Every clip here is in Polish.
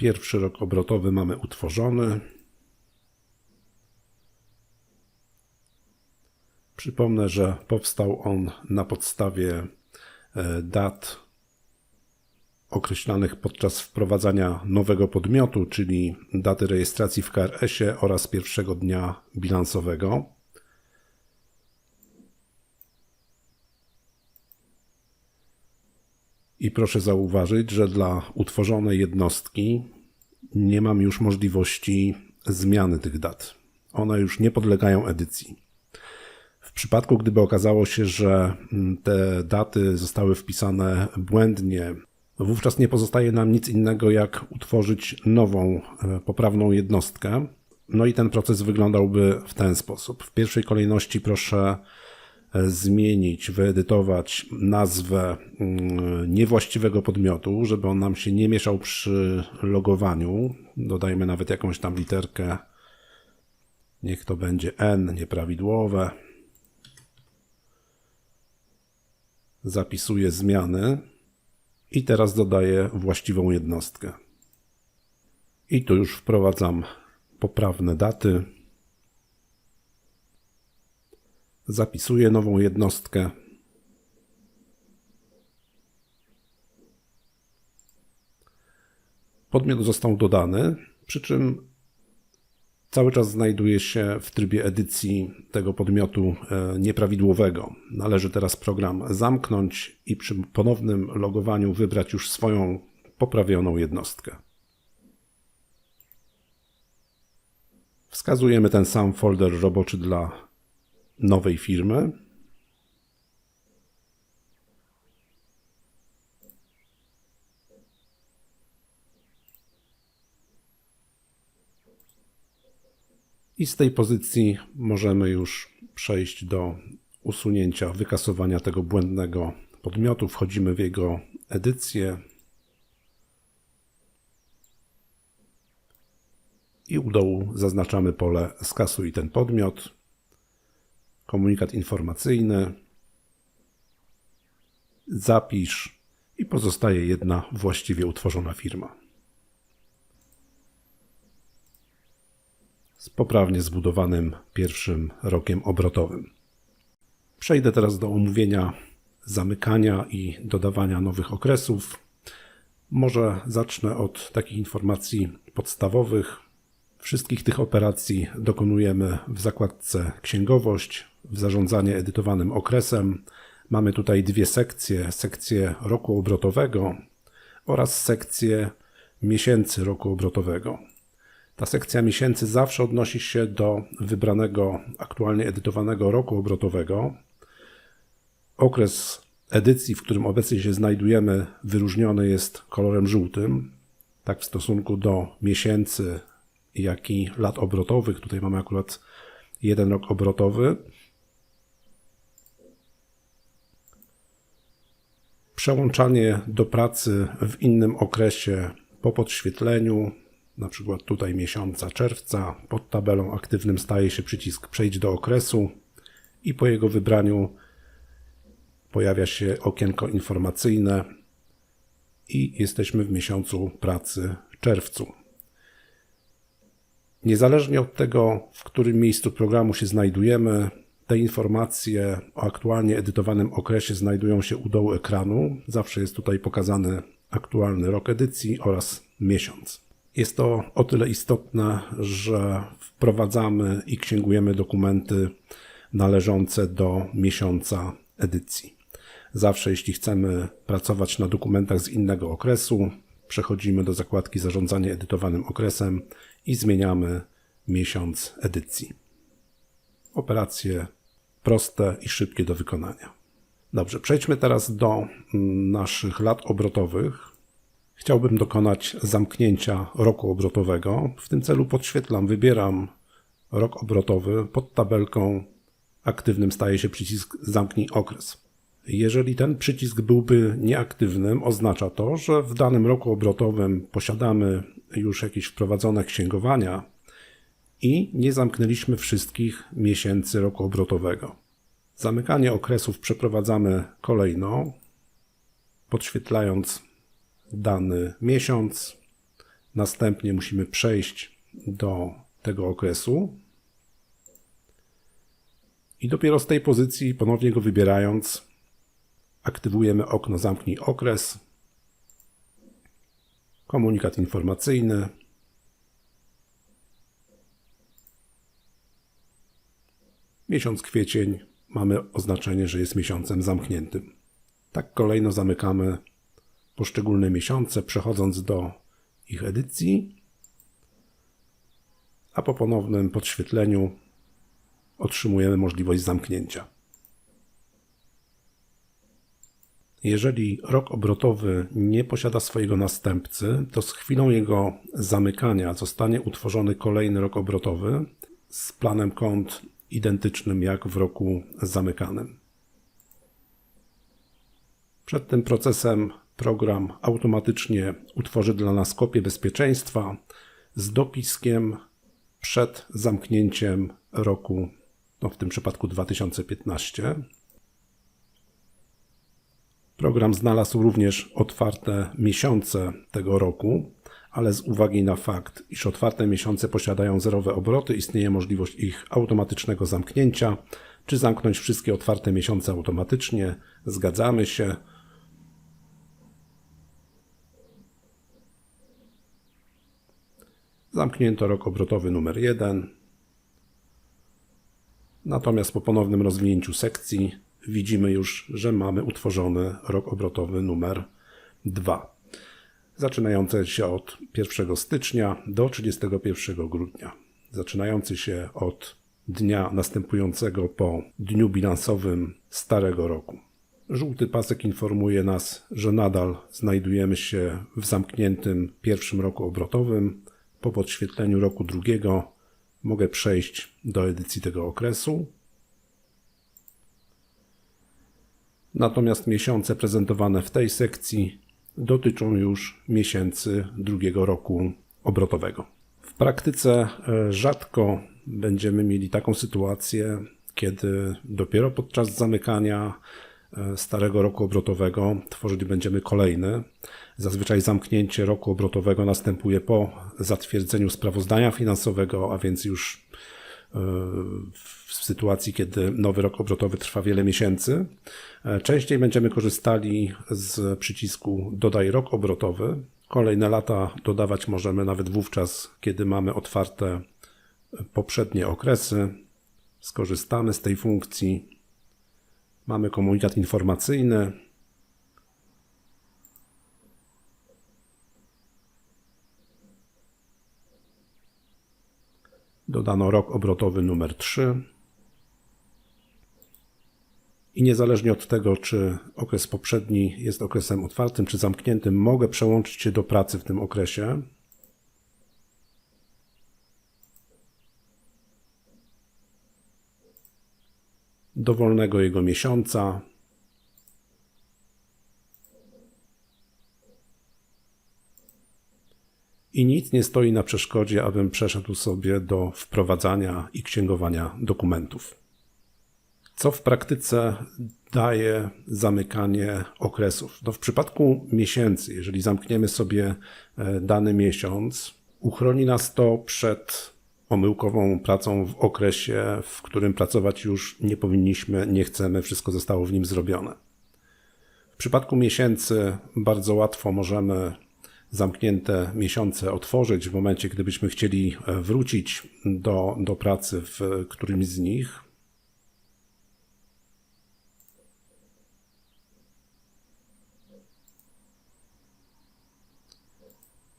Pierwszy rok obrotowy mamy utworzony. Przypomnę, że powstał on na podstawie e, dat określanych podczas wprowadzania nowego podmiotu, czyli daty rejestracji w KRS-ie oraz pierwszego dnia bilansowego. I proszę zauważyć, że dla utworzonej jednostki nie mam już możliwości zmiany tych dat. One już nie podlegają edycji. W przypadku, gdyby okazało się, że mm, te daty zostały wpisane błędnie, wówczas nie pozostaje nam nic innego, jak utworzyć nową, e, poprawną jednostkę. No i ten proces wyglądałby w ten sposób. W pierwszej kolejności proszę zmienić, wyedytować nazwę mm, niewłaściwego podmiotu, żeby on nam się nie mieszał przy logowaniu. Dodajmy nawet jakąś tam literkę. Niech to będzie N nieprawidłowe. Zapisuję zmiany i teraz dodaję właściwą jednostkę. I tu już wprowadzam poprawne daty. Zapisuję nową jednostkę. Podmiot został dodany, przy czym cały czas znajduje się w trybie edycji tego podmiotu e, nieprawidłowego. Należy teraz program zamknąć i przy ponownym logowaniu wybrać już swoją poprawioną jednostkę. Wskazujemy ten sam folder roboczy dla nowej firmy. I z tej pozycji możemy już przejść do usunięcia, wykasowania tego błędnego podmiotu. Wchodzimy w jego edycję i u dołu zaznaczamy pole skasuj ten podmiot, komunikat informacyjny, zapisz i pozostaje jedna właściwie utworzona firma. z poprawnie zbudowanym pierwszym rokiem obrotowym. Przejdę teraz do omówienia zamykania i dodawania nowych okresów. Może zacznę od takich informacji podstawowych. Wszystkich tych operacji dokonujemy w zakładce Księgowość, w zarządzanie edytowanym okresem. Mamy tutaj dwie sekcje: sekcję roku obrotowego oraz sekcję miesięcy roku obrotowego. Ta sekcja miesięcy zawsze odnosi się do wybranego, aktualnie edytowanego roku obrotowego. Okres edycji, w którym obecnie się znajdujemy, wyróżniony jest kolorem żółtym, tak w stosunku do miesięcy, jak i lat obrotowych. Tutaj mamy akurat jeden rok obrotowy. Przełączanie do pracy w innym okresie po podświetleniu na przykład tutaj miesiąca czerwca, pod tabelą aktywnym staje się przycisk Przejdź do okresu i po jego wybraniu pojawia się okienko informacyjne i jesteśmy w miesiącu pracy czerwcu. Niezależnie od tego, w którym miejscu programu się znajdujemy, te informacje o aktualnie edytowanym okresie znajdują się u dołu ekranu. Zawsze jest tutaj pokazany aktualny rok edycji oraz miesiąc. Jest to o tyle istotne, że wprowadzamy i księgujemy dokumenty należące do miesiąca edycji. Zawsze, jeśli chcemy pracować na dokumentach z innego okresu, przechodzimy do zakładki Zarządzanie edytowanym okresem i zmieniamy miesiąc edycji. Operacje proste i szybkie do wykonania. Dobrze, przejdźmy teraz do naszych lat obrotowych. Chciałbym dokonać zamknięcia roku obrotowego. W tym celu podświetlam, wybieram rok obrotowy. Pod tabelką aktywnym staje się przycisk Zamknij okres. Jeżeli ten przycisk byłby nieaktywnym, oznacza to, że w danym roku obrotowym posiadamy już jakieś wprowadzone księgowania i nie zamknęliśmy wszystkich miesięcy roku obrotowego. Zamykanie okresów przeprowadzamy kolejno, podświetlając dany miesiąc, Następnie musimy przejść do tego okresu. I dopiero z tej pozycji, ponownie go wybierając, aktywujemy okno Zamknij okres, komunikat informacyjny. Miesiąc kwiecień mamy oznaczenie, że jest miesiącem zamkniętym. Tak kolejno zamykamy poszczególne miesiące, przechodząc do ich edycji, a po ponownym podświetleniu otrzymujemy możliwość zamknięcia. Jeżeli rok obrotowy nie posiada swojego następcy, to z chwilą jego zamykania zostanie utworzony kolejny rok obrotowy z planem kont identycznym jak w roku zamykanym. Przed tym procesem program automatycznie utworzy dla nas kopię bezpieczeństwa z dopiskiem przed zamknięciem roku, no w tym przypadku 2015. Program znalazł również otwarte miesiące tego roku, ale z uwagi na fakt, iż otwarte miesiące posiadają zerowe obroty, istnieje możliwość ich automatycznego zamknięcia. Czy zamknąć wszystkie otwarte miesiące automatycznie? Zgadzamy się. Zamknięto rok obrotowy numer 1. Natomiast po ponownym rozwinięciu sekcji widzimy już, że mamy utworzony rok obrotowy numer 2, zaczynający się od 1 stycznia do 31 grudnia, zaczynający się od dnia następującego po dniu bilansowym starego roku. Żółty pasek informuje nas, że nadal znajdujemy się w zamkniętym pierwszym roku obrotowym. Po podświetleniu roku drugiego mogę przejść do edycji tego okresu. Natomiast miesiące prezentowane w tej sekcji dotyczą już miesięcy drugiego roku obrotowego. W praktyce e, rzadko będziemy mieli taką sytuację, kiedy dopiero podczas zamykania e, starego roku obrotowego tworzyć będziemy kolejny. Zazwyczaj zamknięcie roku obrotowego następuje po zatwierdzeniu sprawozdania finansowego, a więc już w sytuacji, kiedy nowy rok obrotowy trwa wiele miesięcy. E, częściej będziemy korzystali z przycisku Dodaj rok obrotowy. Kolejne lata dodawać możemy nawet wówczas, kiedy mamy otwarte poprzednie okresy. Skorzystamy z tej funkcji. Mamy komunikat informacyjny. Dodano rok obrotowy numer 3. I niezależnie od tego, czy okres poprzedni jest okresem otwartym czy zamkniętym, mogę przełączyć się do pracy w tym okresie. dowolnego jego miesiąca. I nic nie stoi na przeszkodzie, abym przeszedł sobie do wprowadzania i księgowania dokumentów. Co w praktyce daje zamykanie okresów? No w przypadku miesięcy, jeżeli zamkniemy sobie e, dany miesiąc, uchroni nas to przed omyłkową pracą w okresie, w którym pracować już nie powinniśmy, nie chcemy, wszystko zostało w nim zrobione. W przypadku miesięcy bardzo łatwo możemy zamknięte miesiące otworzyć w momencie, gdybyśmy chcieli e, wrócić do, do pracy w którymś z nich.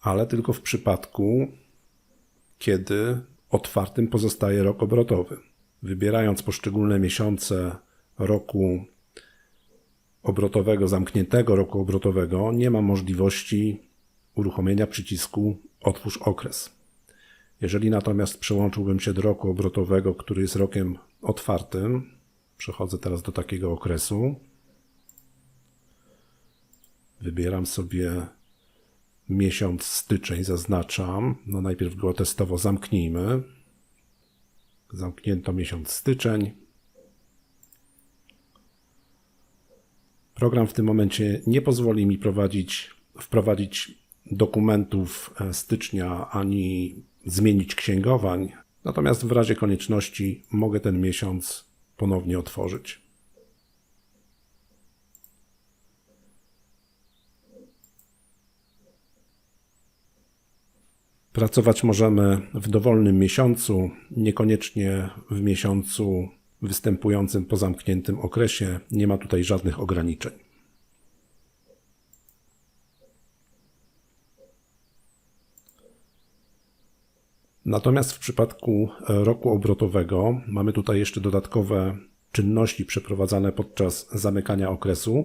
Ale tylko w przypadku, kiedy otwartym pozostaje rok obrotowy. Wybierając poszczególne miesiące roku obrotowego, zamkniętego roku obrotowego, nie ma możliwości uruchomienia przycisku Otwórz okres. Jeżeli natomiast przełączyłbym się do roku obrotowego, który jest rokiem otwartym, przechodzę teraz do takiego okresu, wybieram sobie miesiąc styczeń zaznaczam. No najpierw go testowo zamknijmy. Zamknięto miesiąc styczeń. Program w tym momencie nie pozwoli mi prowadzić, wprowadzić dokumentów e, stycznia ani zmienić księgowań. Natomiast w razie konieczności mogę ten miesiąc ponownie otworzyć. Pracować możemy w dowolnym miesiącu, niekoniecznie w miesiącu występującym po zamkniętym okresie. Nie ma tutaj żadnych ograniczeń. Natomiast w przypadku e, roku obrotowego mamy tutaj jeszcze dodatkowe czynności przeprowadzane podczas zamykania okresu,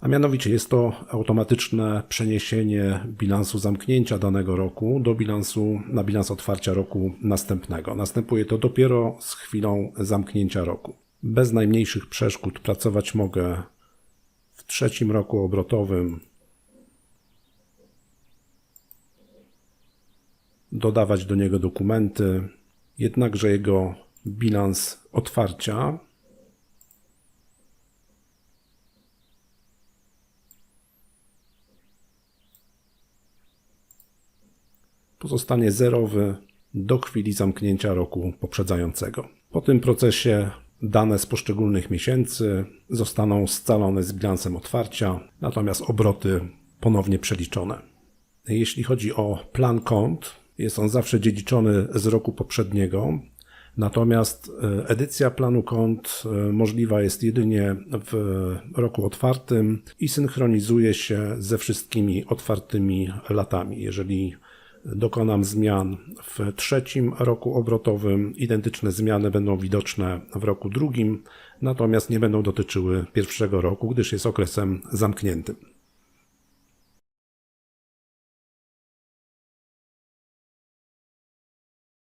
a mianowicie jest to automatyczne przeniesienie bilansu zamknięcia danego roku do bilansu na bilans otwarcia roku następnego. Następuje to dopiero z chwilą zamknięcia roku. Bez najmniejszych przeszkód pracować mogę w trzecim roku obrotowym dodawać do niego dokumenty, jednakże jego bilans otwarcia pozostanie zerowy do chwili zamknięcia roku poprzedzającego. Po tym procesie dane z poszczególnych miesięcy zostaną scalone z bilansem otwarcia, natomiast obroty ponownie przeliczone. Jeśli chodzi o plan kont, jest on zawsze dziedziczony z roku poprzedniego, natomiast e, edycja planu kont e, możliwa jest jedynie w roku otwartym i synchronizuje się ze wszystkimi otwartymi latami. Jeżeli dokonam zmian w trzecim roku obrotowym, identyczne zmiany będą widoczne w roku drugim, natomiast nie będą dotyczyły pierwszego roku, gdyż jest okresem zamkniętym.